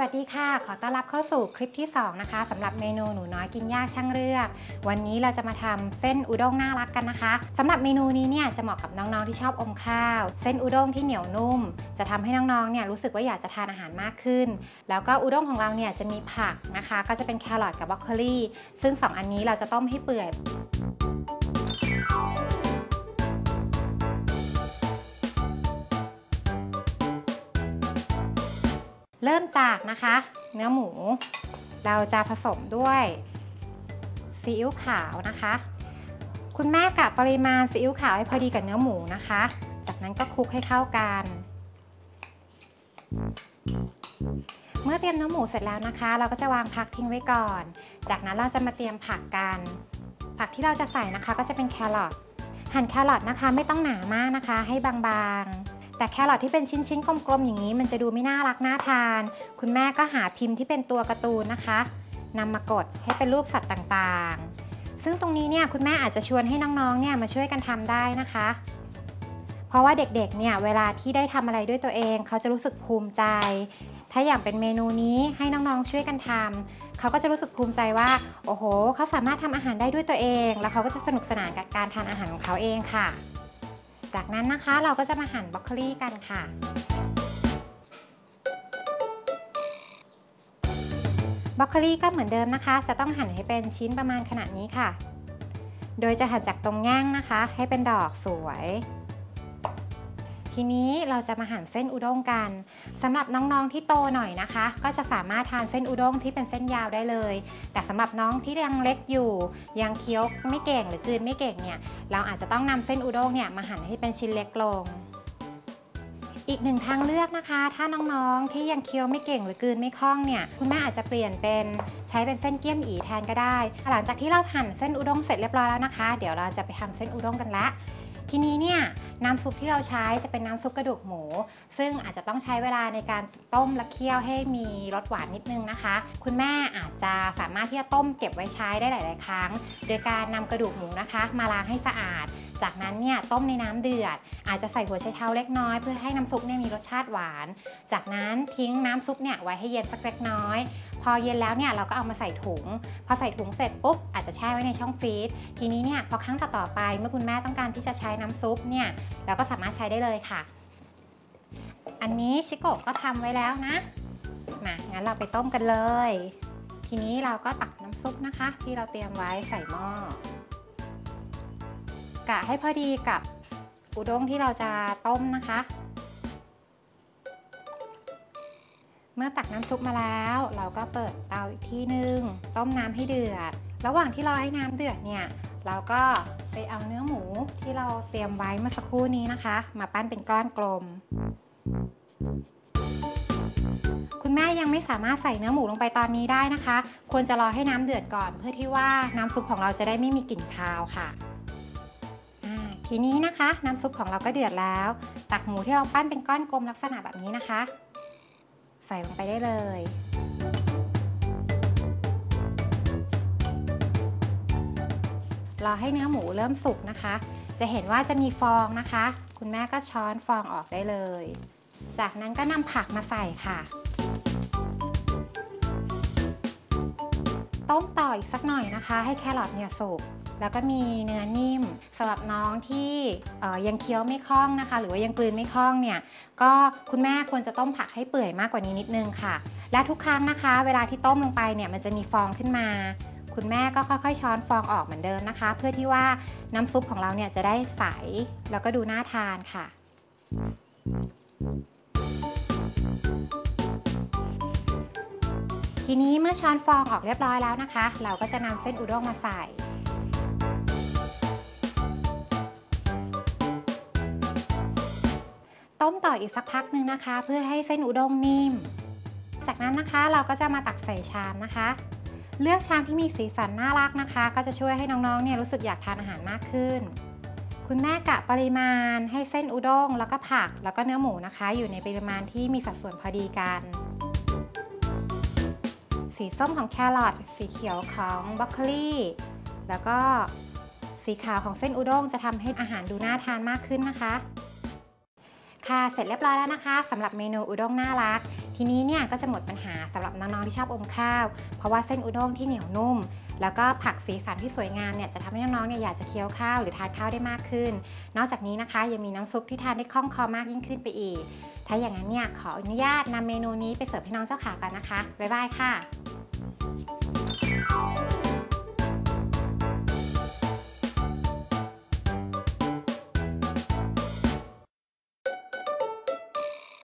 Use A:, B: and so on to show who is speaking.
A: สวัสดีค่ะ ขอต้อนรับเข้าสู่คลิปที่ 2 นะคะสำหรับเมนูหนูน้อยกินยากช่างเลือก วันนี้เราจะมาทำเส้นอุด้งน่ารักกันนะคะสำหรับเมนูนี้เนี่ยจะเหมาะกับน้องๆที่ชอบอมข้าว เส้นอุด้งที่เหนียวนุ่ม จะทำให้น้องๆเนี่ยรู้สึกว่าอยากจะทานอาหารมากขึ้น แล้วก็อุด้งของเราเนี่ยจะมีผักนะคะ ก็จะเป็นแครอทกับบรอกโคลีซึ่ง 2 อันนี้เราจะต้มให้เปื่อย เริ่มจากนะคะ เนื้อหมู เราจะผสมด้วยซีอิ๊วขาวนะคะ คุณแม่กะปริมาณซีอิ๊วขาวให้พอดีกับเนื้อหมูนะคะ จากนั้นก็คลุกให้เข้ากัน เมื่อเตรียมเนื้อหมูเสร็จแล้วนะคะ เราก็จะวางพักทิ้งไว้ก่อน จากนั้นเราจะมาเตรียมผักกัน ผักที่เราจะใส่นะคะก็จะเป็นแครอทหั่นแครอทนะคะ ไม่ต้องหนามากนะคะ ให้บางๆ แต่แครอทที่เป็นชิ้นๆ กลมๆ อย่างนี้ มันจะดูไม่น่ารักน่าทาน คุณแม่ก็หาพิมพ์ที่เป็นตัวการ์ตูนนะคะนำมากดให้เป็นรูปสัตว์ต่างๆ ซึ่งตรงนี้เนี่ยคุณแม่อาจจะชวนให้น้องๆ เนี่ยมาช่วยกันทำได้นะคะ เพราะว่าเด็กๆ เนี่ยเวลาที่ได้ทำอะไรด้วยตัวเอง เขาจะรู้สึกภูมิใจ ถ้าอย่างเป็นเมนูนี้ให้น้องๆ ช่วยกันทำเขาก็จะรู้สึกภูมิใจว่า โอ้โห เขาสามารถทำอาหารได้ด้วยตัวเอง แล้วเขาก็จะสนุกสนานกับการทานอาหารของเขาเองค่ะ จากนั้นนะคะเราก็จะมาหั่นบรอกโคลีกันค่ะ บรอกโคลีก็เหมือนเดิมนะคะ จะต้องหั่นให้เป็นชิ้นประมาณขนาดนี้ค่ะ โดยจะหั่นจากตรงแง่งนะคะ ให้เป็นดอกสวย ทีนี้เราจะมาหั่นเส้นอุด้งกันสำหรับน้องๆที่โตหน่อยนะคะ ก็จะสามารถทานเส้นอุด้งที่เป็นเส้นยาวได้เลย แต่สำหรับน้องที่ยังเล็กอยู่ยังเคี้ยวไม่เก่งหรือกืนไม่เก่งเนี่ยเราอาจจะต้องนำเส้นอุด้งเนี่ยมาหั่นให้เป็นชิ้นเล็กลงอีกหนึ่งทางเลือกนะคะ ถ้าน้องๆ ที่ยังเคี้ยวไม่เก่งหรือกืนไม่คล่องเนี่ย คุณแม่อาจจะเปลี่ยนเป็นใช้เป็นเส้นเกี๊ยมอีแทนก็ได้ หลังจากที่เราหั่นเส้นอุด้งเสร็จเรียบร้อยแล้วนะคะ เดี๋ยวเราจะไปทำเส้นอุด้งกันละ ทีนี้เนี่ย น้ำซุปที่เราใช้จะเป็นน้ำซุปกระดูกหมู ซึ่งอาจจะต้องใช้เวลาในการต้มและเคี่ยวให้มีรสหวานนิดนึงนะคะ คุณแม่อาจจะสามารถที่จะต้มเก็บไว้ใช้ได้หลาย ๆ ครั้ง โดยการนำกระดูกหมูนะคะ มาล้างให้สะอาด จากนั้นเนี่ยต้มในน้ำเดือด อาจจะใส่หัวไชเท้าเล็กน้อยเพื่อให้น้ำซุปเนี่ยมีรสชาติหวาน จากนั้นทิ้งน้ำซุปเนี่ยไว้ให้เย็นสักเล็กน้อย อเย็นแล้วเนี่ยเราก็เอามาใส่ถุง พอใส่ถุงเสร็จปุ๊บอาจจะแช่ไว้ในช่องฟรีซทีนี้เนี่ยพอครั้งต่อๆไปเมื่อคุณแม่ต้องการที่จะใช้น้ำซุปเนี่ยเราก็สามารถใช้ได้เลยค่ะ อันนี้ชิโกะก็ทำไว้แล้วนะมางั้นเราไปต้มกันเลย ทีนี้เราก็ตักน้ำซุปนะคะ ที่เราเตรียมไว้ใส่หม้อกะให้พอดีกับอุด้งที่เราจะต้มนะคะ เมื่อตักน้ำซุปมาแล้ว เราก็เปิดเตาอีกที่หนึ่งต้มน้ำให้เดือด ระหว่างที่รอให้น้ำเดือดเนี่ยเราก็ไปเอาเนื้อหมูที่เราเตรียมไว้เมื่อสักครู่นี้นะคะ มาปั้นเป็นก้อนกลม คุณแม่ยังไม่สามารถใส่เนื้อหมูลงไปตอนนี้ได้นะคะ ควรจะรอให้น้ำเดือดก่อน เพื่อที่ว่าน้ำซุปของเราจะได้ไม่มีกลิ่นคาวค่ะทีนี้นะคะ น้ำซุปของเราก็เดือดแล้ว ตักหมูที่เราปั้นเป็นก้อนกลมลักษณะแบบนี้นะคะ ใส่ลงไปได้เลย รอให้เนื้อหมูเริ่มสุกนะคะ จะเห็นว่าจะมีฟองนะคะ คุณแม่ก็ช้อนฟองออกได้เลย จากนั้นก็นำผักมาใส่ค่ะต้มต่ออีกสักหน่อยนะคะ ให้แครอทเนี่ยสุก แล้วก็มีเนื้อนิ่มสำหรับน้องที่ยังเคี้ยวไม่คล่องนะคะ หรือว่ายังกลืนไม่คล่องเนี่ยก็คุณแม่ควรจะต้มผักให้เปื่อยมากกว่านี้นิดนึงค่ะ และทุกครั้งนะคะ เวลาที่ต้มลงไปเนี่ยมันจะมีฟองขึ้นมา คุณแม่ก็ค่อยๆ ช้อนฟองออกเหมือนเดิมนะคะ เพื่อที่ว่าน้ำซุปของเราเนี่ยจะได้ใสแล้วก็ดูน่าทานค่ะทีนี้เมื่อช้อนฟองออกเรียบร้อยแล้วนะคะ เราก็จะนำเส้นอุด้งมาใส่ ต้มต่ออีกสักพักหนึ่งนะคะ เพื่อให้เส้นอุด้งนิ่ม จากนั้นนะคะเราก็จะมาตักใส่ชามนะคะ เลือกชามที่มีสีสันน่ารักนะคะ ก็จะช่วยให้น้องๆเนี่ยรู้สึกอยากทานอาหารมากขึ้น คุณแม่กะปริมาณ ให้เส้นอุด้งแล้วก็ผักแล้วก็เนื้อหมูนะคะ อยู่ในปริมาณที่มีสัดส่วนพอดีกัน สีส้มของแครอทสีเขียวของบรอกโคลีแล้วก็สีขาวของเส้นอุด้งจะทำให้อาหารดูน่าทานมากขึ้นนะคะ ค่ะเสร็จเรียบร้อยแล้วนะคะสำหรับเมนูอุด้งน่ารัก ทีนี้เนี่ยก็จะหมดปัญหาสำหรับน้องๆที่ชอบอมข้าว เพราะว่าเส้นอุด้งที่เหนียวนุ่ม แล้วก็ผักสีสันที่สวยงามเนี่ยจะทำให้น้องๆเนี่ยอยากจะเคี้ยวข้าวหรือทานข้าวได้มากขึ้น นอกจากนี้นะคะยังมีน้ำซุปที่ทานได้คล่องคอมากยิ่งขึ้นไปอีก ถ้าอย่างนั้นเนี่ยขออนุญาตนำเมนูนี้ไปเสิร์ฟให้น้องเจ้าขากันนะคะบ๊ายบายค่ะ